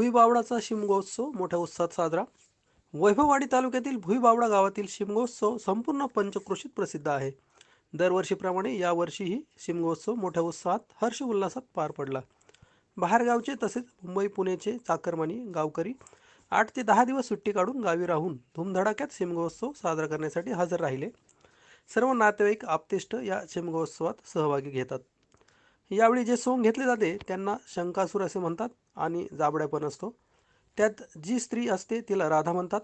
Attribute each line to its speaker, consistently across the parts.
Speaker 1: भुईबावडाचा शिमगोत्सव मोठ्या उत्साहात साजरा. वैभववाडी तालुक्यातील भुईबावडा गावातील शिमगोत्सव संपूर्ण पंचक्रोशीत प्रसिद्ध आहे. दरवर्षीप्रमाणे यावर्षीही शिमगोत्सव मोठ्या उत्साहात हर्ष उल्हासात पार पडला. बाहेरगावचे तसेच मुंबई पुणेचे चाकरमानी गावकरी आठ ते दहा दिवस सुट्टी काढून गावी राहून धूमधडाक्यात शिमगोत्सव साजरा करण्यासाठी हजर राहिले. सर्व नातेवाईक आप्तेष्ट या शिमगोत्सवात सहभागी घेतात. यावेळी जे सोंग घेतले जाते त्यांना शंकासूर असे म्हणतात आणि जाबड्या पण असतो. त्यात जी स्त्री असते तिला राधा म्हणतात.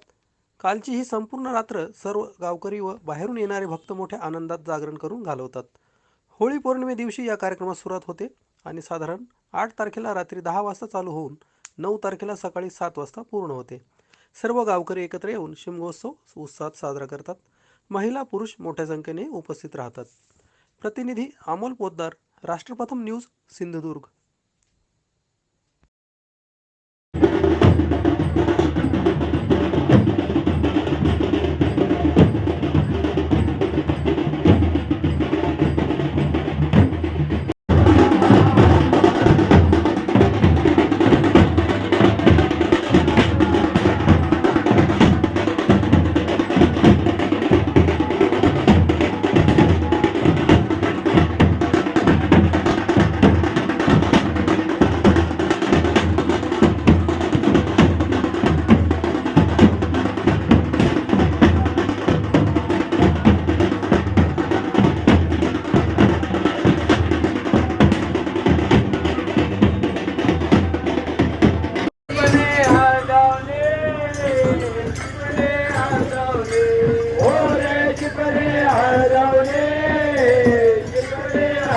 Speaker 1: कालची ही संपूर्ण रात्र सर्व गावकरी व बाहेरून येणारे भक्त मोठ्या आनंदात जागरण करून घालवतात. होळी पौर्णिमे दिवशी या कार्यक्रमास सुरुवात होते आणि साधारण आठ तारखेला रात्री दहा वाजता चालू होऊन नऊ तारखेला सकाळी सात वाजता पूर्ण होते. सर्व गावकरी एकत्र येऊन शिमगोत्सव उत्साहात साजरा करतात. महिला पुरुष मोठ्या संख्येने उपस्थित राहतात. प्रतिनिधी Amol Poddar Rashtrapratham news Sindhudurg.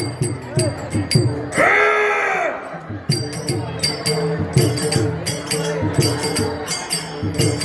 Speaker 2: Thank you.